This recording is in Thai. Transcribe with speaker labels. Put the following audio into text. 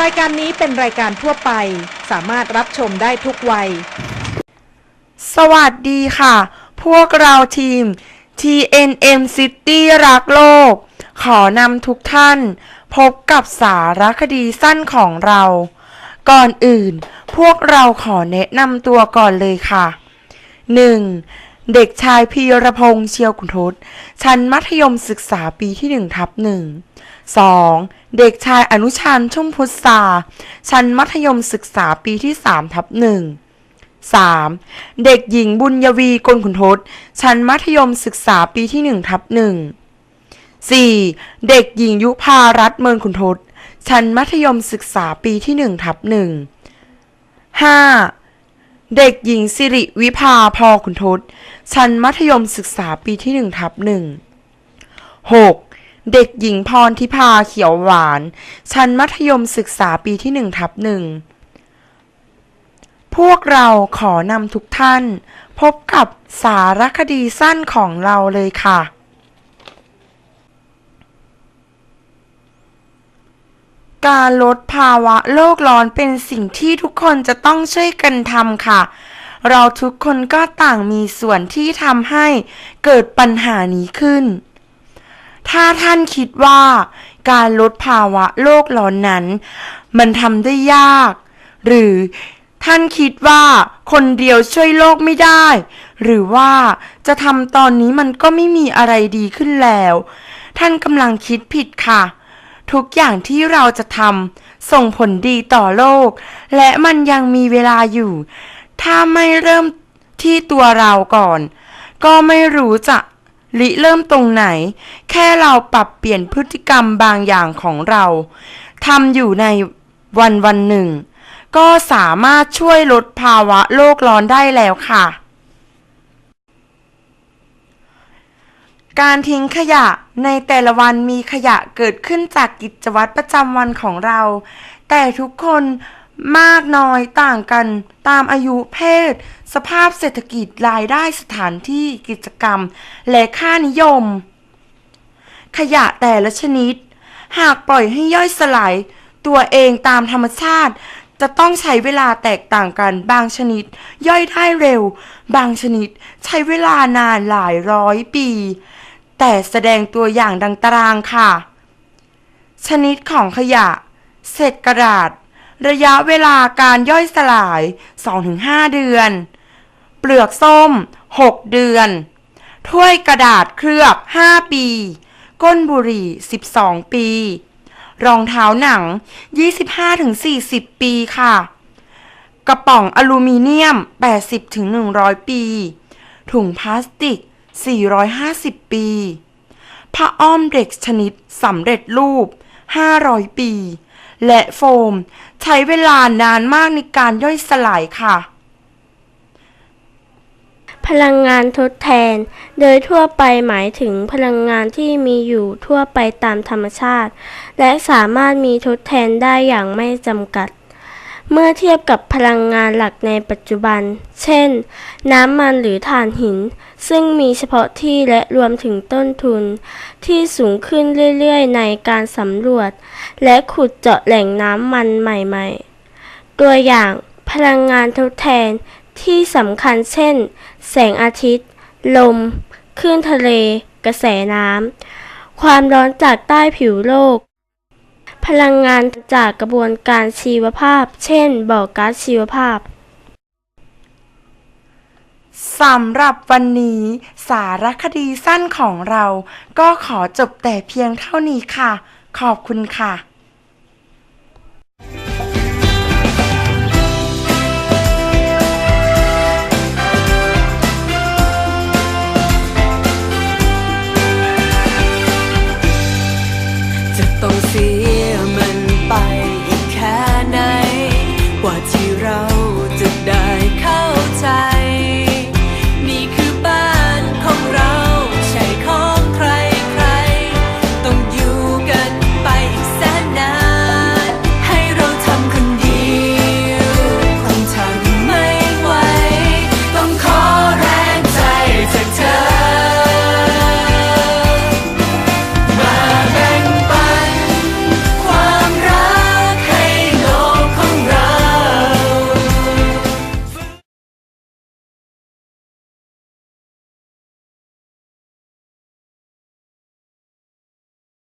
Speaker 1: รายการนี้เป็นรายการทั่วไป สามารถรับชมได้ทุกวัย
Speaker 2: สวัสดีค่ะ พวกเราทีม TNM City รักโลก ขอนำทุกท่าน พบกับสารคดีสั้นของเรา ก่อนอื่น พวกเราขอแนะนำตัวก่อนเลยค่ะ 1. เด็กชายพีรพงษ์เชียวกุนทศชั้นมัธยมศึกษาปีที่1ทับหนึ่ง 2. เด็กชายอนุชานชุ่มพุทธาชั้นมัธยมศึกษาปีที่3ทับหนึ่ง 3. เด็กหญิงบุญยวีกลขุนทศชั้นมัธยมศึกษาปีที่1ทับหนึ่ง 4. เด็กหญิงยุพารัตเมินขุนทศชั้นมัธยมศึกษาปีที่1ทับหนึ่ง 5. เด็กหญิงสิริวิภาพอขุนทศ ชั้นมัธยมศึกษาปีที่1ทับหนึ่ง 6. เด็กหญิงพรทิพาเขียวหวาน ชั้นมัธยมศึกษาปีที่1ทับหนึ่ง พวกเราขอนำทุกท่าน พบกับสารคดีสั้นของเราเลยค่ะ การลดภาวะโลกร้อนเป็นสิ่งที่ทุกคนจะต้องช่วยกันทำค่ะ เราทุกคนก็ต่างมีส่วนที่ทำให้เกิดปัญหานี้ขึ้น ถ้าท่านคิดว่าการลดภาวะโลกร้อนนั้น มันทำได้ยาก หรือท่านคิดว่าคนเดียวช่วยโลกไม่ได้ หรือว่าจะทำตอนนี้มันก็ไม่มีอะไรดีขึ้นแล้ว ท่านกำลังคิดผิดค่ะ ทุกอย่างที่เราจะทำส่งผลดีต่อโลก และมันยังมีเวลาอยู่ ถ้าไม่เริ่มที่ตัวเราก่อน ก็ไม่รู้จะริเริ่มตรงไหน แค่เราปรับเปลี่ยนพฤติกรรมบางอย่างของเราทำอยู่ในวันวันหนึ่ง ก็สามารถช่วยลดภาวะโลกร้อนได้แล้วค่ะ การทิ้งขยะในแต่ละวันมีขยะเกิดขึ้นจากกิจวัตรประจำวันของเรา แต่ทุกคน มากน้อยต่างกันตามอายุเพศ สภาพเศรษฐกิจรายได้สถานที่กิจกรรม และค่านิยม ขยะแต่ละชนิด หากปล่อยให้ย่อยสลาย ตัวเองตามธรรมชาติ จะต้องใช้เวลาแตกต่างกัน บางชนิด ย่อยได้เร็ว บางชนิดใช้เวลานานหลายร้อยปี แต่แสดงตัวอย่างดังตารางค่ะ ชนิดของขยะ เศษกระดาษ ระยะเวลาการย่อยสลาย 2-5 เดือน เปลือกส้ม 6 เดือน ถ้วยกระดาษเคลือบ 5 ปี ก้นบุหรี่ 12 ปี รองเท้าหนัง 25-40 ปีค่ะ กระป๋องอลูมิเนียม 80-100 ปี ถุงพลาสติก 450 ปี ผ้าอ้อมเด็กชนิดสำเร็จรูป 500 ปี และโฟม ใช้เวลานานมากในการย่อยสลายค่ะ
Speaker 3: พลังงานทดแทน โดยทั่วไปหมายถึงพลังงานที่มีอยู่ทั่วไปตามธรรมชาติ และสามารถมีทดแทนได้อย่างไม่จำกัด เมื่อเทียบกับพลังงานหลักในปัจจุบัน เช่น น้ำมันหรือถ่านหิน ซึ่งมีเฉพาะที่และรวมถึงต้นทุน ที่สูงขึ้นเรื่อยๆ ในการสำรวจ และขุดเจาะแหล่งน้ำมันใหม่ๆ ตัวอย่างพลังงานทดแทนที่สำคัญเช่น แสงอาทิตย์ ลมคลื่นทะเล กระแสน้ำ ความร้อนจากใต้ผิวโลก พลังงานจากกระบวนการชีวภาพ เช่น บ่อก๊าซชีวภาพ
Speaker 2: สำหรับวันนี้สารคดีสั้นของเรา ก็ขอจบแต่เพียงเท่านี้ค่ะ ขอบคุณค่ะ
Speaker 4: เราจะได้เข้าใจ นี่คือบ้านของเรา ใช่ของใครใคร ต้องอยู่กัน